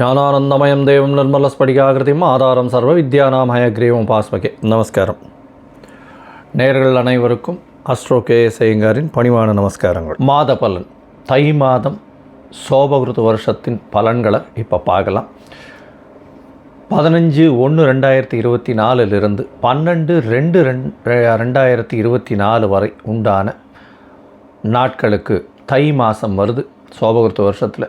ஞானானந்தமயம் தேவம் நிர்மல ஸ்படிகாகிருதியும் ஆதாரம் சர்வ வித்யானாம் ஹயக்ரீவம் பாஸ்மகே. நமஸ்காரம். நேர்கள் அனைவருக்கும் அஸ்ட்ரோ கே எஸ் ஐயங்காரின் பணிவான நமஸ்காரங்கள். மாத பலன் தை மாதம் சோபகிருத வருஷத்தின் பலன்களை இப்போ பார்க்கலாம். பதினஞ்சு ஒன்று ரெண்டாயிரத்தி இருபத்தி நாலுலேருந்து பன்னெண்டு ரெண்டு ரெண்டாயிரத்தி இருபத்தி நாலு வரை உண்டான நாட்களுக்கு தை மாதம் வருது சோபகிருத்த வருஷத்தில்.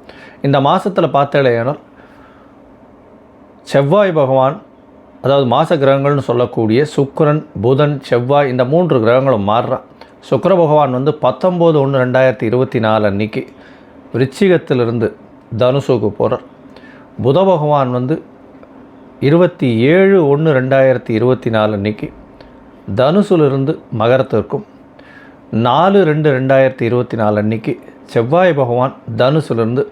இந்த மாதத்தில் பார்த்தேனால் செவ்வாய் பகவான் அதாவது மாச கிரகங்கள்னு சொல்லக்கூடிய சுக்கரன் புதன் செவ்வாய் இந்த மூன்று கிரகங்களும் மாறுறான். சுக்கர பகவான் வந்து பத்தொம்போது ஒன்று ரெண்டாயிரத்தி இருபத்தி நாலு அன்னைக்கு விருச்சிகத்திலிருந்து தனுசுக்கு போகிறார் புத பகவான் வந்து இருபத்தி ஏழு ஒன்று ரெண்டாயிரத்தி இருபத்தி நாலு அன்னைக்கு தனுசுலிருந்து மகரத்திற்கும் நாலு ரெண்டு ரெண்டாயிரத்தி இருபத்தி நாலு அன்னைக்கு செவ்வாய் பகவான் தனுசுலிருந்து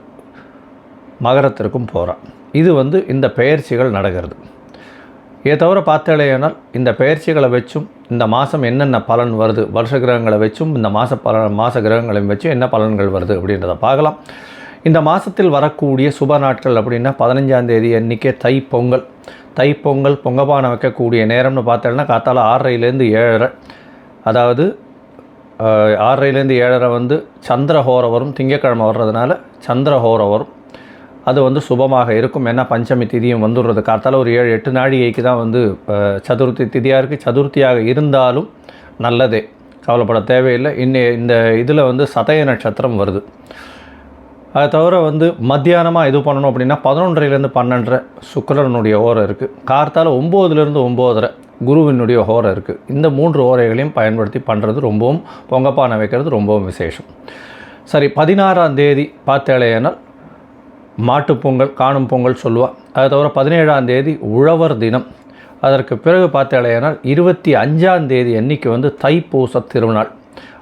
மகரத்திற்கும் போகிறான் இது வந்து இந்த பெயர்ச்சிகள் நடக்கிறது. இதை தவிர பார்த்தாலேயானால் இந்த பெயர்ச்சிகளை வச்சும் இந்த மாதம் என்னென்ன பலன் வருது வருஷ கிரகங்களை வச்சும் இந்த மாத பல மாத கிரகங்களையும் வச்சும் என்ன பலன்கள் வருது அப்படின்றத பார்க்கலாம். இந்த மாதத்தில் வரக்கூடிய சுப நாட்கள் அப்படின்னா பதினஞ்சாம் தேதி அன்றைக்கே தை பொங்கல். தை பொங்கல் பொங்கப்பானை வைக்கக்கூடிய நேரம்னு பார்த்தோம்னா காத்தால ஆறரைலேருந்து ஏழரை. அதாவது ஆறரைலேருந்து ஏழரை வந்து சந்திரஹோரம் வரும் திங்கக்கிழமை வர்றதுனால சந்திரஹோரம் வரும். அது வந்து சுபமாக இருக்கும். ஏன்னா பஞ்சமி திதியும் வந்துடுறது. காத்தால ஒரு ஏழு எட்டு நாழிகைக்கு தான் வந்து சதுர்த்தி திதியாக இருக்குது சதுர்த்தியாக இருந்தாலும் நல்லதே. கவலைப்பட தேவையில்லை. இன்னி இந்த இதில் வந்து சதய நட்சத்திரம் வருது. அதை தவிர வந்து மத்தியானமாக இது பண்ணணும் அப்படின்னா பதினொன்றரைலேருந்து பன்னெண்டரை சுக்கரனுடைய ஓரை இருக்குது கார்த்தால ஒம்போதுலேருந்து ஒம்போதரை குருவினுடைய ஓரை இருக்குது இந்த மூன்று ஓரைகளையும் பயன்படுத்தி பண்ணுறது ரொம்பவும் பொங்கப்பானை வைக்கிறது ரொம்பவும் விசேஷம். சரி பதினாறாம் தேதி பார்த்தேலையானால் மாட்டுப்பொங்கல் காணும் பொங்கல் சொல்லுவாள் அதை தவிர பதினேழாம் தேதி உழவர் தினம். அதற்கு பிறகு பார்த்தேலையானால் இருபத்தி அஞ்சாம் தேதி அன்னைக்கு வந்து தைப்பூச திருநாள்.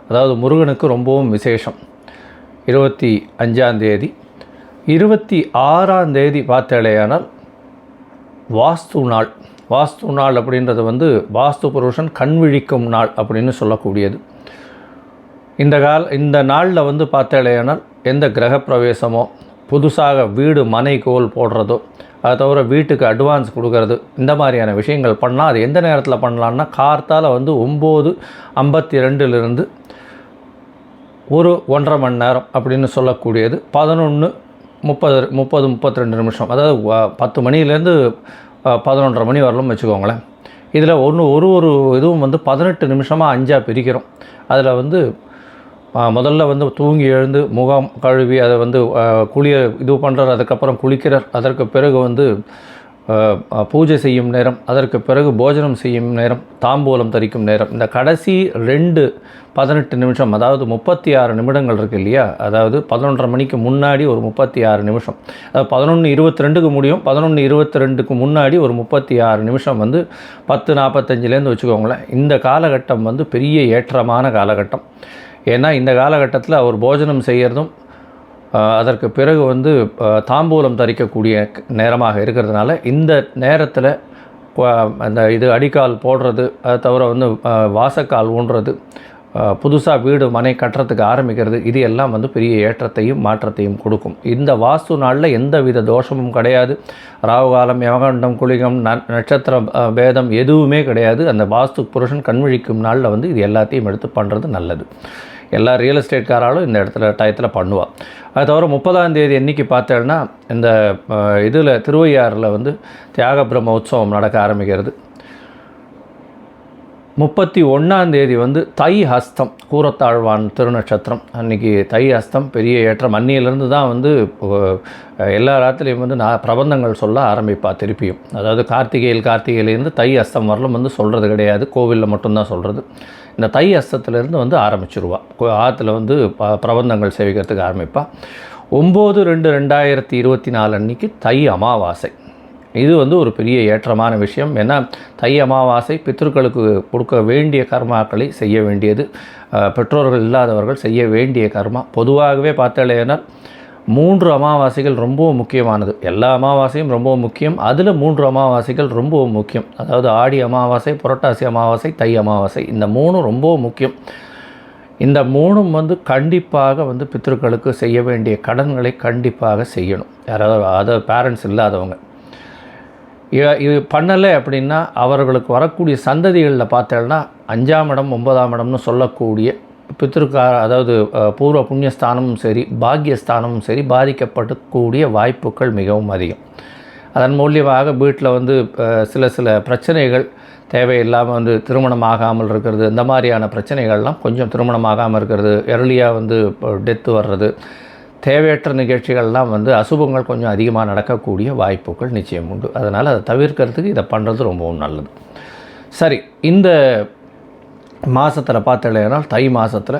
அதாவது முருகனுக்கு ரொம்பவும் விசேஷம். இருபத்தி அஞ்சாம் தேதி. இருபத்தி ஆறாம் தேதி பார்த்தேலையானால் வாஸ்து நாள். வாஸ்து நாள் அப்படின்றது வந்து வாஸ்து புருஷன் கண் விழிக்கும் நாள் அப்படின்னு சொல்லக்கூடியது. இந்த கால் இந்த நாளில் வந்து பார்த்தேலையானால் எந்த கிரகப்பிரவேசமோ புதுசாக வீடு மனை கோல் போடுறதோ அதை தவிர வீட்டுக்கு அட்வான்ஸ் கொடுக்கறது இந்த மாதிரியான விஷயங்கள் பண்ணால் அது எந்த நேரத்தில் பண்ணலான்னா கார்த்தால் வந்து ஒம்பது ஐம்பத்தி ரெண்டுலேருந்து ஒரு ஒன்றரை மணி நேரம் அப்படின்னு சொல்லக்கூடியது. பதினொன்று முப்பது முப்பது முப்பத்தி ரெண்டு நிமிஷம். அதாவது பத்து மணிலேருந்து பதினொன்றரை மணி வரலும் வச்சுக்கோங்களேன். இதில் ஒன்று ஒரு ஒரு இதுவும் வந்து பதினெட்டு நிமிஷமாக அஞ்சாக பிரிக்கிறோம். அதில் வந்து முதல்ல வந்து தூங்கி எழுந்து முகம் கழுவி அதை வந்து குளிய இது பண்ணுறார் அதுக்கப்புறம் குளிக்கிறார். அதற்கு பிறகு வந்து பூஜை செய்யும் நேரம் அதற்கு பிறகு போஜனம் செய்யும் நேரம் தாம்பூலம் தரிக்கும் நேரம். இந்த கடைசி ரெண்டு பதினெட்டு நிமிஷம் அதாவது முப்பத்தி ஆறு நிமிடங்கள் இருக்குது இல்லையா? அதாவது பதினொன்றரை மணிக்கு முன்னாடி ஒரு முப்பத்தி ஆறு நிமிஷம். அதாவது பதினொன்று இருபத்தி ரெண்டுக்கு முடியும் பதினொன்று இருபத்தி ரெண்டுக்கு முன்னாடி ஒரு முப்பத்தி ஆறு நிமிஷம் வந்து பத்து நாற்பத்தஞ்சிலேருந்து வச்சுக்கோங்களேன். இந்த காலகட்டம் வந்து பெரிய ஏற்றமான காலகட்டம். ஏன்னா இந்த காலகட்டத்தில் அவர் போஜனம் செய்கிறதும் அதற்கு பிறகு வந்து தாம்பூலம் தரிக்கக்கூடிய நேரமாக இருக்கிறதுனால இந்த நேரத்தில் அந்த இது அடிக்கால் போடுறது அதை தவிர வந்து வாசக்கால் ஊன்றது புதுசாக வீடு மனை கட்டுறதுக்கு ஆரம்பிக்கிறது இது எல்லாம் வந்து பெரிய ஏற்றத்தையும் மாற்றத்தையும் கொடுக்கும். இந்த வாஸ்து நாளில் எந்த வித தோஷமும் கிடையாது. ராகுகாலம் யமகண்டம் குளிகம் ந நட்சத்திர பேதம் எதுவுமே கிடையாது. அந்த வாஸ்து புருஷன் கண்விழிக்கும் நாளில் வந்து இது எல்லாத்தையும் எடுத்து பண்ணுறது நல்லது. எல்லா ரியல் எஸ்டேட்காராலும் இந்த இடத்துல டயத்தில் பண்ணுவாள் அது தவிர முப்பதாம் தேதி என்றைக்கு பார்த்தேன்னா இந்த இதில் திருவையாறில் வந்து தியாக பிரம்ம உற்சவம் நடக்க ஆரம்பிக்கிறது. முப்பத்தி ஒன்றாம் தேதி வந்து தை ஹஸ்தம் கூரத்தாழ்வான் திருநட்சத்திரம். அன்னைக்கு தை ஹஸ்தம் பெரிய ஏற்றம். அன்னியிலேருந்து தான் வந்து எல்லா ராத்திரியும் வந்து நான் பிரபந்தங்கள் சொல்ல ஆரம்பிப்பா திருப்பியும். அதாவது கார்த்திகையில் கார்த்திகையிலேருந்து தை ஹஸ்தம் வரலும் வந்து சொல்கிறது கிடையாது. கோவிலில் மட்டும்தான் சொல்கிறது இந்த தை அஸ்தத்துலேருந்து வந்து ஆரம்பிச்சிருவா. ஆற்றுல வந்து ப பிரபந்தங்கள் சேவிக்கிறதுக்கு ஆரம்பிப்பாள் ஒம்பது ரெண்டு ரெண்டாயிரத்தி இருபத்தி நாலு அன்னைக்கு தை அமாவாசை. இது வந்து ஒரு பெரிய ஏற்றமான விஷயம். ஏன்னா தை அமாவாசை பித்ருக்களுக்கு கொடுக்க வேண்டிய கர்மாக்களை செய்ய வேண்டியது. பெற்றோர்கள் இல்லாதவர்கள் செய்ய வேண்டிய கர்மா. பொதுவாகவே பார்த்தாலேனால் மூன்று அமாவாசைகள் ரொம்பவும் முக்கியமானது. எல்லா அமாவாசையும் ரொம்ப முக்கியம். அதில் மூன்று அமாவாசைகள் ரொம்பவும் முக்கியம். அதாவது ஆடி அமாவாசை புரட்டாசி அமாவாசை தை அமாவாசை. இந்த மூணும் ரொம்பவும் முக்கியம். இந்த மூணும் வந்து கண்டிப்பாக வந்து பித்ருக்களுக்கு செய்ய வேண்டிய கடன்களை கண்டிப்பாக செய்யணும். யாராவது அதாவது பேரண்ட்ஸ் இல்லாதவங்க. இது பண்ணலை அப்படின்னா அவர்களுக்கு வரக்கூடிய சந்ததிகளில் பார்த்தேன்னா அஞ்சாம் இடம் ஒன்பதாம் இடம்னு சொல்லக்கூடிய பித்திருக்கார அதாவது பூர்வ புண்ணியஸ்தானமும் சரி பாக்கியஸ்தானமும் சரி பாதிக்கப்படக்கூடிய வாய்ப்புகள் மிகவும் அதிகம். அதன் மூலியமாக வீட்டில் வந்து சில சில பிரச்சனைகள் தேவையில்லாமல் வந்து திருமணம் ஆகாமல் இருக்கிறது இந்த மாதிரியான பிரச்சனைகள்லாம் கொஞ்சம் திருமணம் ஆகாமல் இருக்கிறது எர்லியாக வந்து டெத்து வர்றது தேவையற்ற நிகழ்ச்சிகள்லாம் வந்து அசுபங்கள் கொஞ்சம் அதிகமாக நடக்கக்கூடிய வாய்ப்புகள் நிச்சயம் உண்டு. அதனால் அதை தவிர்க்கிறதுக்கு இதை பண்ணுறது ரொம்பவும் நல்லது. சரி இந்த மாதத்தில் பார்த்தலைனால் தை மாதத்தில்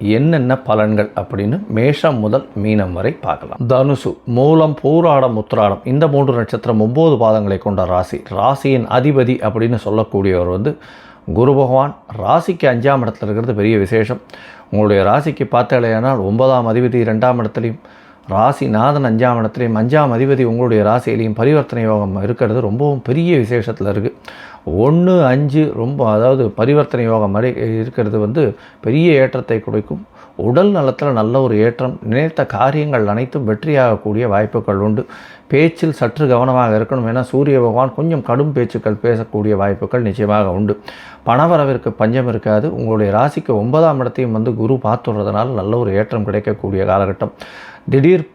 என்னென்ன பலன்கள் அப்படின்னு மேஷம் முதல் மீனம் வரை பார்க்கலாம். தனுசு மூலம் பூராடம் உத்திராடம் இந்த மூன்று நட்சத்திரம் ஒம்பது பாதங்களை கொண்ட ராசி. ராசியின் அதிபதி அப்படின்னு சொல்லக்கூடியவர் வந்து குரு பகவான். ராசிக்கு அஞ்சாம் இடத்துல இருக்கிறது பெரிய விசேஷம். உங்களுடைய ராசிக்கு பார்த்தாலேயானால் ஒன்பதாம் அதிபதி ரெண்டாம் இடத்துலையும் ராசி நாதன் அஞ்சாம் இடத்துலையும் அஞ்சாம் அதிபதி உங்களுடைய ராசியிலையும் பரிவர்த்தனை யோகம் இருக்கிறது. ரொம்பவும் பெரிய விசேஷத்தில் இருக்குது ஒன்று அஞ்சு ரொம்ப அதாவது பரிவர்த்தனை யோகம் மாதிரி இருக்கிறது வந்து பெரிய ஏற்றத்தை கொடுக்கும். உடல் நலத்தில் நல்ல ஒரு ஏற்றம் நினைத்த காரியங்கள் அனைத்தும் வெற்றியாகக்கூடிய வாய்ப்புகள் உண்டு. பேச்சில் சற்று கவனமாக இருக்கணும் ஏன்னா சூரிய பகவான் கொஞ்சம் கடும் பேச்சுக்கள் பேசக்கூடிய வாய்ப்புகள் நிச்சயமாக உண்டு. பணவரவிற்கு பஞ்சம் இருக்காது. உங்களுடைய ராசிக்கு ஒன்பதாம் இடத்தையும் வந்து குரு பார்த்துடுறதுனால நல்ல ஒரு ஏற்றம் கிடைக்கக்கூடிய காலகட்டம். திடீர்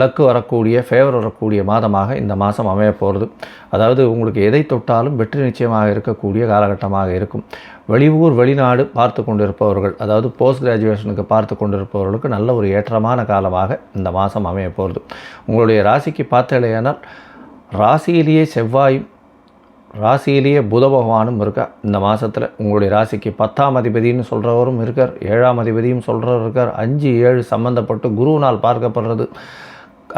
லக்கு வரக்கூடிய ஃபேவர் வரக்கூடிய மாதமாக இந்த மாதம் அமைய போகிறது. அதாவது உங்களுக்கு எதை தொட்டாலும் வெற்றி நிச்சயமாக இருக்கக்கூடிய காலகட்டமாக இருக்கும். வெளியூர் வெளிநாடு பார்த்து கொண்டிருப்பவர்கள் அதாவது போஸ்ட் கிராஜுவேஷனுக்கு பார்த்து கொண்டிருப்பவர்களுக்கு நல்ல ஒரு ஏற்றமான காலமாக இந்த மாதம் அமைய போகிறது. உங்களுடைய ராசிக்கு பார்த்தலையானால் ராசியிலேயே செவ்வாயும் ராசியிலேயே புத பகவானும் இருக்கா இந்த மாதத்தில் உங்களுடைய ராசிக்கு பத்தாம் அதிபதினு சொல்கிறவரும் இருக்கார் ஏழாம் அதிபதியும் சொல்கிறவர் இருக்கார் அஞ்சு ஏழு சம்மந்தப்பட்டு குருவினால் பார்க்கப்படுறது.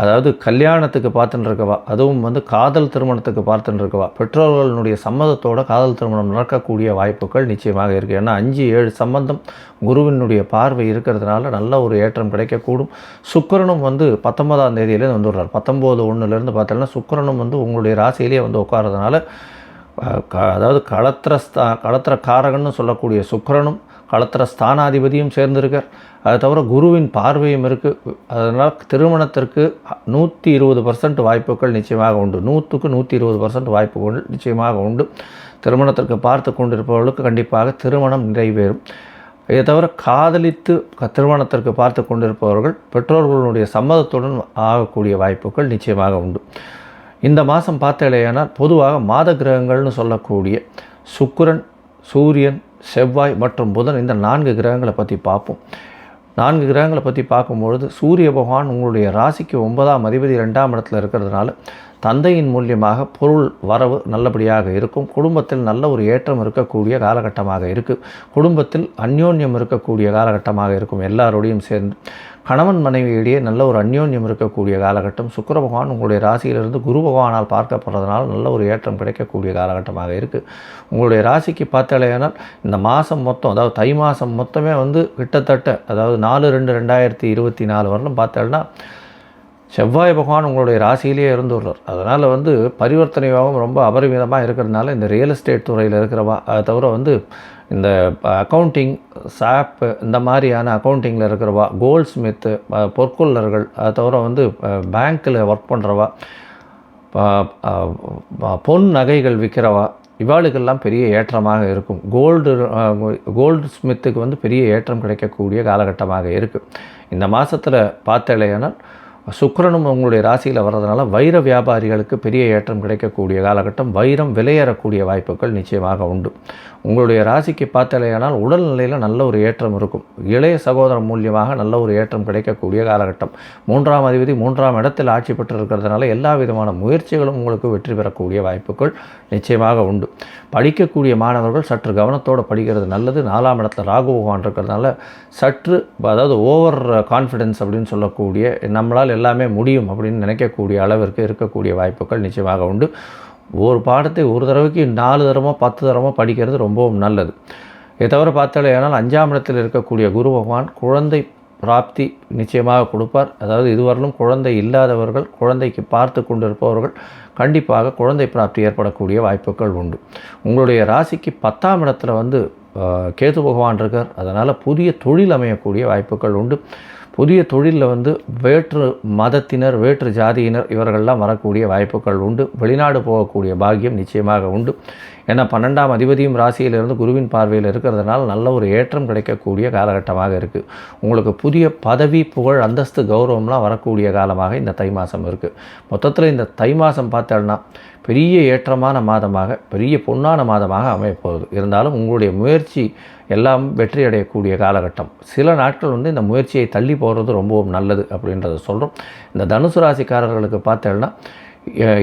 அதாவது கல்யாணத்துக்கு பார்த்துட்டு இருக்கவா அதுவும் வந்து காதல் திருமணத்துக்கு பார்த்துன்னு இருக்கவா பெற்றோர்களுடைய சம்மதத்தோட காதல் திருமணம் நடக்கக்கூடிய வாய்ப்புகள் நிச்சயமாக இருக்குது ஏன்னா அஞ்சு ஏழு சம்பந்தம் குருவினுடைய பார்வை இருக்கிறதுனால நல்ல ஒரு ஏற்றம் கிடைக்கக்கூடும். சுக்கிரனும் வந்து பத்தொன்பதாம் தேதியிலேருந்து வந்துடுறார். பத்தொம்போது ஒன்றுலேருந்து பார்த்தோம்னா சுக்கிரனும் வந்து உங்களுடைய ராசியிலேயே வந்து உட்காரதுனால அதாவது களத்திரஸ்தா களத்திர காரகன்னு சொல்லக்கூடிய சுக்கரனும் களத்திர ஸ்தானாதிபதியும் சேர்ந்திருக்கார். அது தவிர குருவின் பார்வையும் இருக்குது அதனால் திருமணத்திற்கு நூற்றி இருபது பர்சன்ட் வாய்ப்புகள் நிச்சயமாக உண்டு. நூற்றுக்கு நூற்றி இருபது பர்சன்ட் வாய்ப்புகள் நிச்சயமாக உண்டு. திருமணத்திற்கு பார்த்து கொண்டிருப்பவர்களுக்கு கண்டிப்பாக திருமணம் நிறைவேறும். இதை தவிர காதலித்து திருமணத்திற்கு பார்த்து கொண்டிருப்பவர்கள் பெற்றோர்களுடைய சம்மதத்துடன் ஆகக்கூடிய வாய்ப்புகள் நிச்சயமாக உண்டு. இந்த மாதம் பார்த்தலையானால் பொதுவாக மாத கிரகங்கள்னு சொல்லக்கூடிய சுக்கிரன் சூரியன் செவ்வாய் மற்றும் புதன் இந்த நான்கு கிரகங்களை பற்றி பார்ப்போம். நான்கு கிரகங்களை பற்றி பார்க்கும்பொழுது சூரிய பகவான் உங்களுடைய ராசிக்கு ஒன்பதாம் அதிபதி ரெண்டாம் இடத்துல இருக்கிறதுனால தந்தையின் மூலியமாக பொருள் வரவு நல்லபடியாக இருக்கும். குடும்பத்தில் நல்ல ஒரு ஏற்றம் இருக்கக்கூடிய காலகட்டமாக இருக்குது குடும்பத்தில் அந்யோன்யம் இருக்கக்கூடிய காலகட்டமாக இருக்கும். எல்லாரோடையும் சேர்ந்து கணவன் மனைவியிடையே நல்ல ஒரு அந்யோன்யம் இருக்கக்கூடிய காலகட்டம். சுக்கர பகவான் உங்களுடைய ராசியிலிருந்து குரு பகவானால் பார்க்கப்படுறதுனால நல்ல ஒரு ஏற்றம் கிடைக்கக்கூடிய காலகட்டமாக இருக்குது உங்களுடைய ராசிக்கு பார்த்தாலேயானால் இந்த மாதம் மொத்தம் அதாவது தை மாதம் மொத்தமே வந்து கிட்டத்தட்ட அதாவது நாலு ரெண்டு ரெண்டாயிரத்தி இருபத்தி நாலு வரலும் பார்த்தோம்னா செவ்வாய் பகவான் உங்களுடைய ராசியிலேயே இருந்துள்ளார் அதனால் வந்து பரிவர்த்தனை யோகம் ரொம்ப அபரிமிதமாக இருக்கிறதுனால இந்த ரியல் எஸ்டேட் துறையில் இருக்கிறவா அதை தவிர வந்து இந்த அக்கௌண்டிங் சாப்பு இந்த மாதிரியான அக்கௌண்டிங்கில் இருக்கிறவா கோல்ட் ஸ்மித்து பொற்கொள்ளர்கள் அதை தவிர வந்து பேங்க்கில் ஒர்க் பண்ணுறவா பொன் நகைகள் விற்கிறவா இவாளுக்கெல்லாம் பெரிய ஏற்றமாக இருக்கும். கோல்டு கோல்டு ஸ்மித்துக்கு வந்து பெரிய ஏற்றம் கிடைக்கக்கூடிய காலகட்டமாக இருக்குது இந்த மாதத்தில் பார்த்தலையானால் சுக்கரனும் உங்களுடைய ராசியில் வர்றதுனால வைர வியாபாரிகளுக்கு பெரிய ஏற்றம் கிடைக்கக்கூடிய காலகட்டம். வைரம் விலையேறக்கூடிய வாய்ப்புகள் நிச்சயமாக உண்டு. உங்களுடைய ராசிக்கு பார்த்தலையானால் உடல்நிலையில் நல்ல ஒரு ஏற்றம் இருக்கும். இளைய சகோதரம் மூலியமாக நல்ல ஒரு ஏற்றம் கிடைக்கக்கூடிய காலகட்டம். மூன்றாம் அதிபதி மூன்றாம் இடத்தில் ஆட்சி பெற்று இருக்கிறதுனால எல்லா விதமான முயற்சிகளும் உங்களுக்கு வெற்றி பெறக்கூடிய வாய்ப்புகள் நிச்சயமாக உண்டு. படிக்கக்கூடிய மாணவர்கள் சற்று கவனத்தோடு படிக்கிறது நல்லது. நாலாம் இடத்துல ராகு பகவான் இருக்கிறதுனால சற்று அதாவது ஓவர் கான்ஃபிடென்ஸ் அப்படின்னு சொல்லக்கூடிய நம்மளால் எல்லாமே முடியும் அப்படின்னு நினைக்கக்கூடிய அளவிற்கு இருக்கக்கூடிய வாய்ப்புகள் நிச்சயமாக உண்டு. ஒரு பாடத்தை ஒரு தடவைக்கு நாலு தரமோ பத்து தரமோ படிக்கிறது ரொம்பவும் நல்லது. இதை தவிர பார்த்தாலே ஆனால் அஞ்சாம் இடத்தில் இருக்கக்கூடிய குரு பகவான் குழந்தை பிராப்தி நிச்சயமாக கொடுப்பார். அதாவது இதுவரையிலும் குழந்தை இல்லாதவர்கள் குழந்தைக்கு பார்த்து கொண்டிருப்பவர்கள் கண்டிப்பாக குழந்தை பிராப்தி ஏற்படக்கூடிய வாய்ப்புகள் உண்டு. உங்களுடைய ராசிக்கு பத்தாம் இடத்துல வந்து கேது பகவான் இருக்கார். அதனால் புதிய தொழில் அமையக்கூடிய வாய்ப்புகள் உண்டு. புதிய தொழிலில் வந்து வேற்று மதத்தினர் வேற்று ஜாதியினர் இவர்கள்லாம் வரக்கூடிய வாய்ப்புகள் உண்டு. வெளிநாடு போகக்கூடிய பாக்கியம் நிச்சயமாக உண்டு. ஏன்னா பன்னெண்டாம் அதிபதியும் ராசியிலிருந்து குருவின் பார்வையில் இருக்கிறதுனால நல்ல ஒரு ஏற்றம் கிடைக்கக்கூடிய காலகட்டமாக இருக்குது உங்களுக்கு புதிய பதவி புகழ் அந்தஸ்து கௌரவம்லாம் வரக்கூடிய காலமாக இந்த தை மாதம் இருக்குது மொத்தத்தில் இந்த தை மாதம் பார்த்தோன்னா பெரிய ஏற்றமான மாதமாக பெரிய பொன்னான மாதமாக அமையப்போகுது. இருந்தாலும் உங்களுடைய முயற்சி எல்லாம் வெற்றி அடையக்கூடிய காலகட்டம். சில நாட்கள் வந்து இந்த முயற்சியை தள்ளி போகிறது ரொம்பவும் நல்லது அப்படின்றத சொல்கிறோம் இந்த தனுசு ராசிக்காரர்களுக்கு பார்த்தேன்னா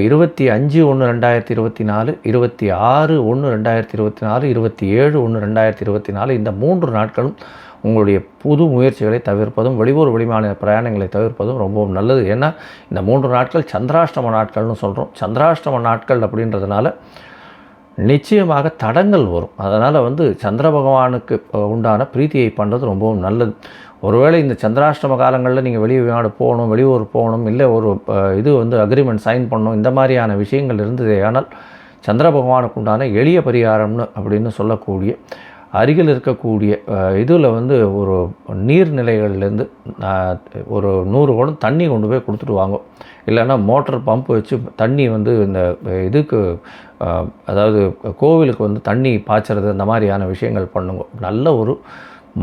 இருபத்தி அஞ்சு ஒன்று ரெண்டாயிரத்தி இருபத்தி நாலு இருபத்தி ஆறு ஒன்று ரெண்டாயிரத்தி இருபத்தி நாலு இருபத்தி ஏழு ஒன்று ரெண்டாயிரத்தி இருபத்தி நாலு இந்த மூன்று நாட்களும் உங்களுடைய புது முயற்சிகளை தவிர்ப்பதும் வெளியூர் வெளிமாநில பிரயாணங்களை தவிர்ப்பதும் ரொம்பவும் நல்லது. ஏன்னா இந்த மூன்று நாட்கள் சந்திராஷ்டம நாட்கள்னு சொல்கிறோம் சந்திராஷ்டம நாட்கள் அப்படின்றதுனால நிச்சயமாக தடங்கள் வரும். அதனால் வந்து சந்திர பகவானுக்கு உண்டான பிரீத்தியை பண்ணுறது ரொம்பவும் நல்லது. ஒருவேளை இந்த சந்திராஷ்டம காலங்களில் நீங்கள் வெளிநாடு போகணும் வெளியூர் போகணும் இல்லை ஒரு இது வந்து அக்ரிமெண்ட் சைன் பண்ணணும் இந்த மாதிரியான விஷயங்கள் இருந்ததே ஆனால் சந்திர பகவானுக்கு உண்டான எளிய பரிகாரம்னு அப்படின்னு சொல்லக்கூடிய அருகில் இருக்கக்கூடிய இதில் வந்து ஒரு நீர்நிலைகள்லேருந்து ஒரு நூறு குடம் தண்ணி கொண்டு போய் கொடுத்துட்டு வாங்க. இல்லைன்னா மோட்டர் பம்ப் வச்சு தண்ணி வந்து இந்த இதுக்கு அதாவது கோவிலுக்கு வந்து தண்ணி பாய்ச்சறது அந்த மாதிரியான விஷயங்கள் பண்ணுங்க. நல்ல ஒரு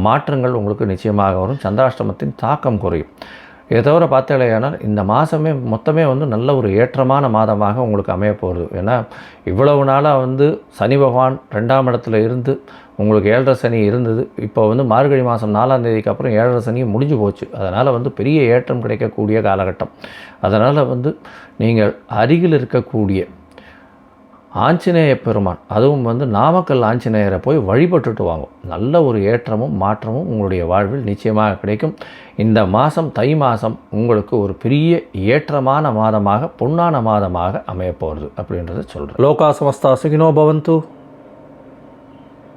மாற்றங்கள் உங்களுக்கு நிச்சயமாக வரும். சந்திராஷ்டமத்தின் தாக்கம் குறையும். இதை தவிர பார்த்தாலேயானால் இந்த மாதமே மொத்தமே வந்து நல்ல ஒரு ஏற்றமான மாதமாக உங்களுக்கு அமைய போகிறது ஏன்னா இவ்வளவு நாளாக வந்து சனி பகவான் ரெண்டாம் இடத்துல இருந்து உங்களுக்கு ஏழரை சனி இருந்தது இப்போ வந்து மார்கழி மாதம் நாலாம் தேதிக்கு அப்புறம் ஏழரை சனியும் முடிஞ்சு போச்சு. அதனால் வந்து பெரிய ஏற்றம் கிடைக்கக்கூடிய காலகட்டம். அதனால் வந்து நீங்கள் அருகில் இருக்கக்கூடிய ஆஞ்சநேய பெருமான் அதுவும் வந்து நாமக்கல் ஆஞ்சநேயரை போய் வழிபட்டுட்டு வாங்க நல்ல ஒரு ஏற்றமும் மாற்றமும் உங்களுடைய வாழ்வில் நிச்சயமாக கிடைக்கும். இந்த மாதம் தை மாதம் உங்களுக்கு ஒரு பெரிய ஏற்றமான மாதமாக பொன்னான மாதமாக அமையப்போகிறது அப்படின்றத சொல்கிறேன் லோகா சமஸ்தா சுகினோ பவந்து.